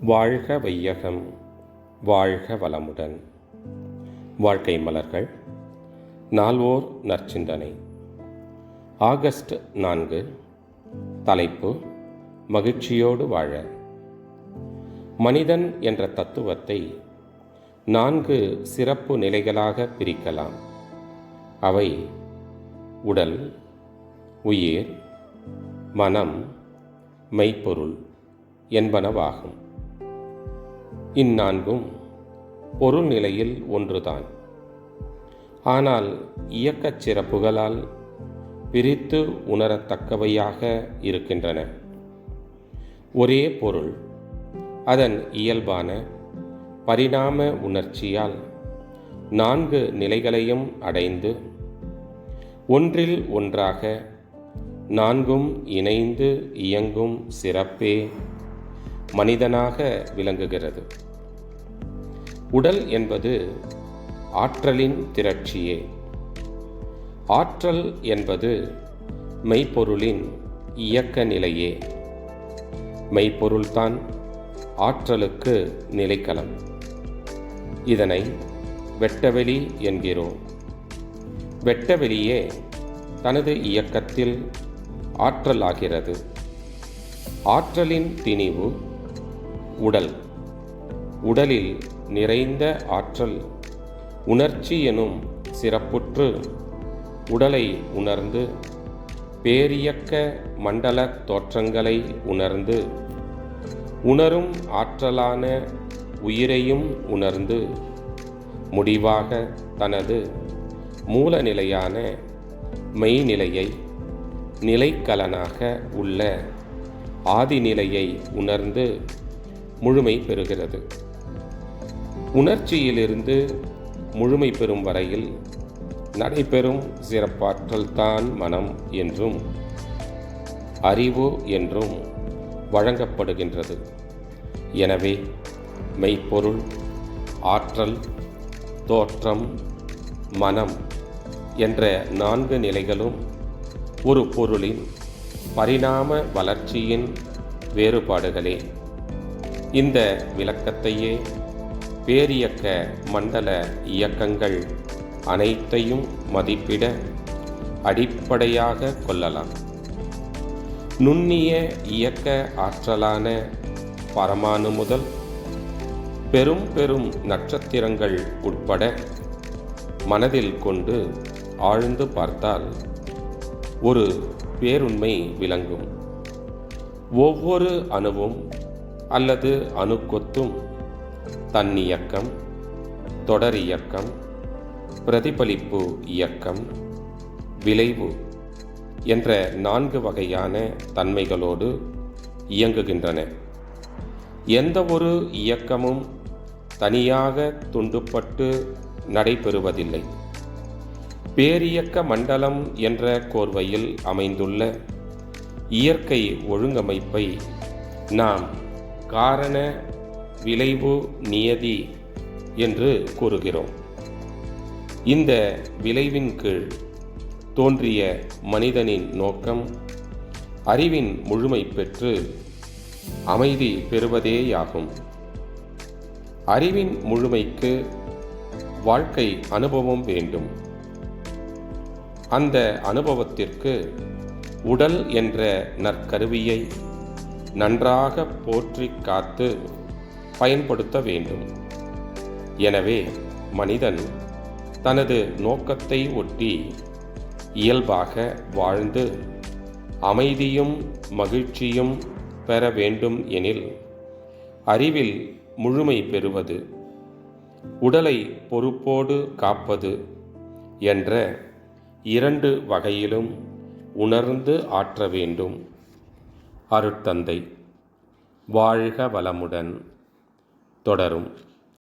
வாழ்க வையகம் வாழ்க வளமுடன். வாழ்க்கை மலர்கள் நால்வோர் நற்சிந்தனை. ஆகஸ்ட் நான்கு தலைப்பு மகிழ்ச்சியோடு வாழ. மனிதன் என்ற தத்துவத்தை நான்கு சிறப்பு நிலைகளாக பிரிக்கலாம். அவை உடல் உயிர் மனம் மெய்ப்பொருள் என்பனவாகும். இந்நான்கும் பொருள் நிலையில் ஒன்றுதான். ஆனால் இயக்கச் சிறப்புகளால் பிரித்து உணரத்தக்கவையாக இருக்கின்றன. ஒரே பொருள் அதன் இயல்பான பரிணாம உணர்ச்சியால் நான்கு நிலைகளையும் அடைந்து ஒன்றில் ஒன்றாக நான்கும் இணைந்து இயங்கும் சிறப்பே மனிதனாக விளங்குகிறது. உடல் என்பது ஆற்றலின் திரட்சியே. ஆற்றல் என்பது மெய்ப்பொருளின் இயக்க நிலையே. மெய்ப்பொருள்தான் ஆற்றலுக்கு நிலைக்களம். இதனை வெட்டவெளி என்கிறோம். வெட்டவெளியே தனது இயக்கத்தில் ஆற்றலாகிறது. ஆற்றலின் திணிவு உடல். உடலில் நிறைந்த ஆற்றல் உணர்ச்சி எனும் சிறப்புற்று உடலை உணர்ந்து பேரியக்க மண்டல தோற்றங்களை உணர்ந்து உணரும் ஆற்றலான உயிரையும் உணர்ந்து முடிவாக தனது மூலநிலையான மெய்நிலையை நிலைக்கலனாக உள்ள ஆதிநிலையை உணர்ந்து முழுமை பெறுகிறது. உணர்ச்சியிலிருந்து முழுமை பெறும் வரையில் நடைபெறும் சிறப்பாற்றல்தான் மனம் என்றும் அறிவு என்றும் வழங்கப்படுகின்றது. எனவே மெய்ப்பொருள் ஆற்றல் தோற்றம் மனம் என்ற நான்கு நிலைகளும் ஒரு பொருளின் பரிணாம வளர்ச்சியின் வேறுபாடுகளே. இந்த விளக்கத்தையே பேரியக்க மண்டல இயக்கங்கள் அனைத்தையும் மதிப்பிட அடிப்படையாக கொள்ளலாம். நுண்ணிய இயக்க ஆற்றலான பரமானு முதல் பெரும் பெரும் நட்சத்திரங்கள் உட்பட மனதில் கொண்டு ஆழ்ந்து பார்த்தால் ஒரு பேருண்மை விளங்கும். ஒவ்வொரு அணுவும் அல்லது அணுக்கொத்தும் தன்னியக்கம் தொடர் இயக்கம் பிரதிபலிப்பு இயக்கம் விளைவு என்ற நான்கு வகையான தன்மைகளோடு இயங்குகின்றன. எந்த ஒரு இயக்கமும் தனியாக துண்டுப்பட்டு நடைபெறுவதில்லை. பேரியக்க மண்டலம் என்ற கோர்வையில் அமைந்துள்ள இயற்கை ஒழுங்கமைப்பை நாம் காரண விளைவு நியதி என்று கூறுகிறோம். இந்த விளைவின் கீழ் தோன்றிய மனிதனின் நோக்கம் அறிவின் முழுமை பெற்று அமைதி பெறுவதேயாகும். அறிவின் முழுமைக்கு வாழ்க்கை அனுபவம் வேண்டும். அந்த அனுபவத்திற்கு உடல் என்ற நற்கருவியை நன்றாக போற்றி காத்து பயன்படுத்த வேண்டும். எனவே மனிதன் தனது நோக்கத்தை ஒட்டி இயல்பாக வாழ்ந்து அமைதியும் மகிழ்ச்சியும் பெற வேண்டும் எனில் அறிவில் முழுமை பெறுவது உடலை பொறுப்போடு காப்பது என்ற இரண்டு வகையிலும் உணர்ந்து ஆற்ற வேண்டும். அருட்தந்தை வாழ்க வளமுடன். தொடரும்.